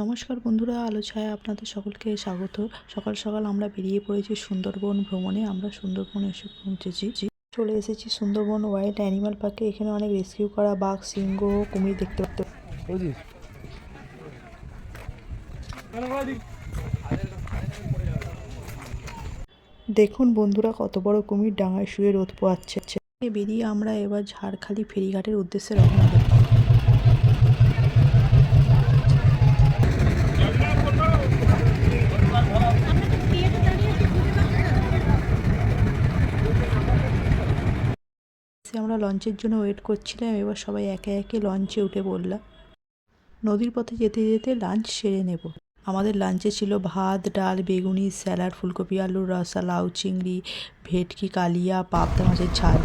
নমস্কার বন্ধুরা আলো ছায়া আপনাদের সকলকে স্বাগত। সকাল সকাল আমরা বেরিয়ে পড়েছি সুন্দরবন ভ্রমণে। আমরা সুন্দরবনে এসে পৌঁছেছি। চলে এসেছি সুন্দরবন ওয়াইল্ড অ্যানিমাল পার্কে। এখানে অনেক রেস্কিউ করা বাঘ, সিংহ, কুমির দেখতে বুঝিস দেখুন বন্ধুরা, কত বড় কুমির ডাঙায় শুয়ে রোদ পোয়াচ্ছে বেরিয়ে আমরা এবার ঝাড়খালি ফেরিঘাটের উদ্দেশ্যে রওনা দেব সে আমরা লঞ্চের জন্য ওয়েট করছিলাম, এবার সবাই একে একে লঞ্চে উঠে পড়লাম নদীর পথে যেতে যেতে লাঞ্চ সেরে নেব। আমাদের লাঞ্চে ছিল ভাত, ডাল, বেগুনি, স্যালাড, ফুলকপি, আলুর রসা, লাউ, চিংড়ি, ভেটকি, কালিয়া, পাবদা মাছের ঝাল।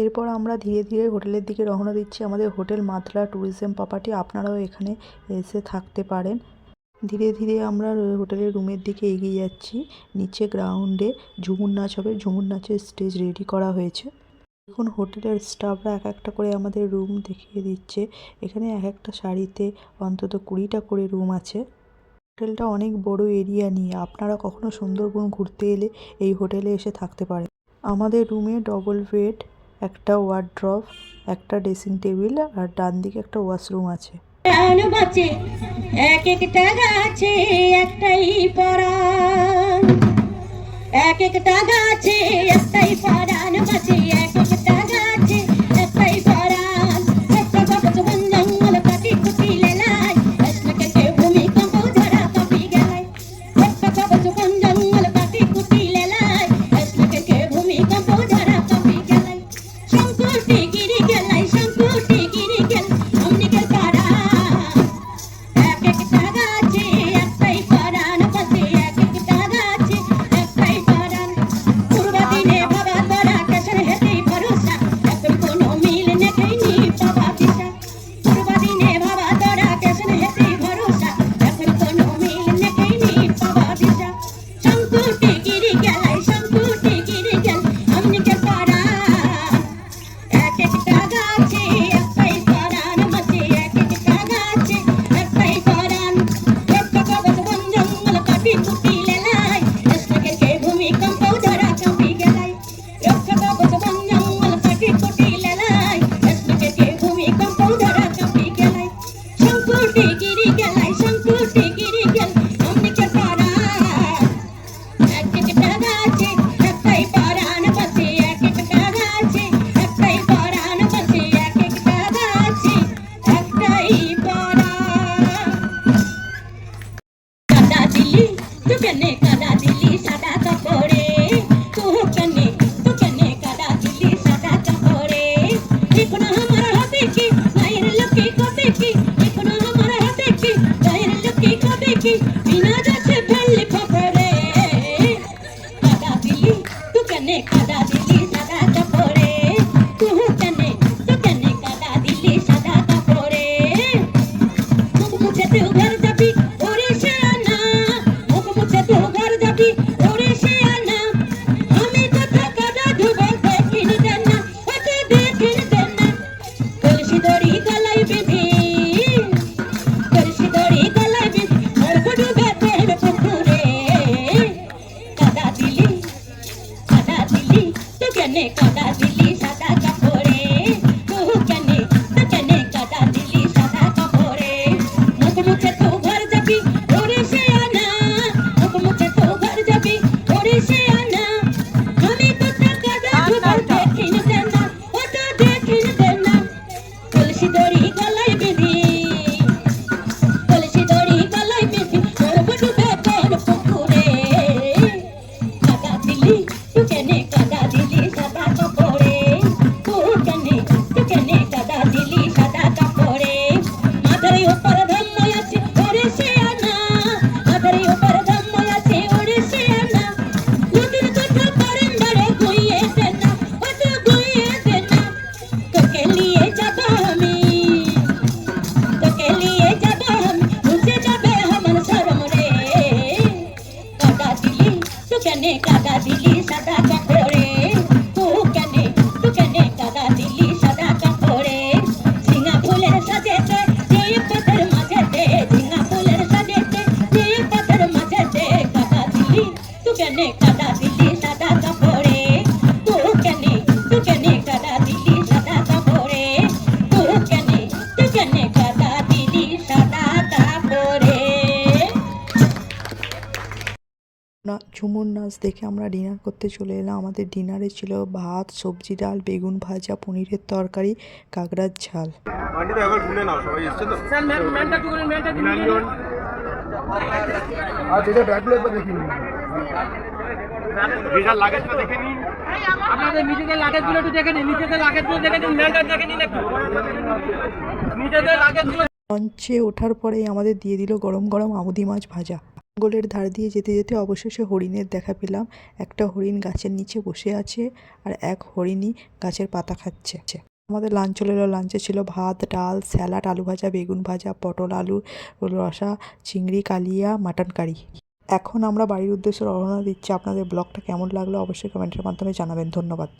এরপর আমরা ধীরে ধীরে হোটেলের দিকে রওনা দিচ্ছি। আমাদের হোটেল মাতলা ট্যুরিজম প্রপার্টি, আপনারাও এখানে এসে থাকতে পারেন। ধীরে ধীরে আমরা হোটেলের রুমের দিকে এগিয়ে যাচ্ছি। নিচে গ্রাউন্ডে ঝুমুর নাচ হবে ঝুমুর নাচের স্টেজ রেডি করা হয়েছে। এখন হোটেলের স্টাফরা এক একটা করে আমাদের রুম দেখিয়ে দিচ্ছে। এখানে এক একটা শাড়িতে অন্তত কুড়িটা করে রুম আছে। হোটেলটা অনেক বড় এরিয়া নিয়ে। আপনারা কখনো সুন্দরবন ঘুরতে এলে এই হোটেলে এসে থাকতে পারেন। আমাদের রুমে ডবল বেড একটা ওয়ার্ড্রপ একটা ড্রেসিং টেবিল আর ডান দিকে একটা ওয়াশরুম আছে। বাঁচে এক একটা গাছে একটাই পরাণ। এক একটা গাছে একটাই পরাণ বাঁচে এক একটা ঝুমুর নাচ দেখে আমরা ডিনার করতে চলে এলাম। আমাদের ডিনারে ছিল ভাত সবজি ডাল বেগুন ভাজা পনিরের তরকারি কাঁকড়ার ঝাল। আপনাদের নিজেদের লাগেজগুলো একটু দেখে নিন নিজেদের লাগেজগুলো দেখে নিন দেখে নিন একটু। নিজেদের লাগেজগুলো লঞ্চে ওঠার পরেই আমাদের দিয়ে দিল গরম গরম আমুদি মাছ ভাজা। জঙ্গলের ধার দিয়ে যেতে যেতে অবশেষে হরিণের দেখা পেলাম। একটা হরিণ গাছের নিচে বসে আছে আর এক হরিণই গাছের পাতা খাচ্ছে। আমাদের লাঞ্চ চলে এলো লাঞ্চে ছিল ভাত, ডাল, স্যালাড, আলু ভাজা, বেগুন ভাজা, পটল আলু, রসা, চিংড়ি, কালিয়া, মাটন কারি। এখন আমরা বাড়ির উদ্দেশ্যে রওনা দিচ্ছি। আপনাদের ব্লগটা কেমন লাগল অবশ্যই কমেন্টের মাধ্যমে জানাবেন। ধন্যবাদ।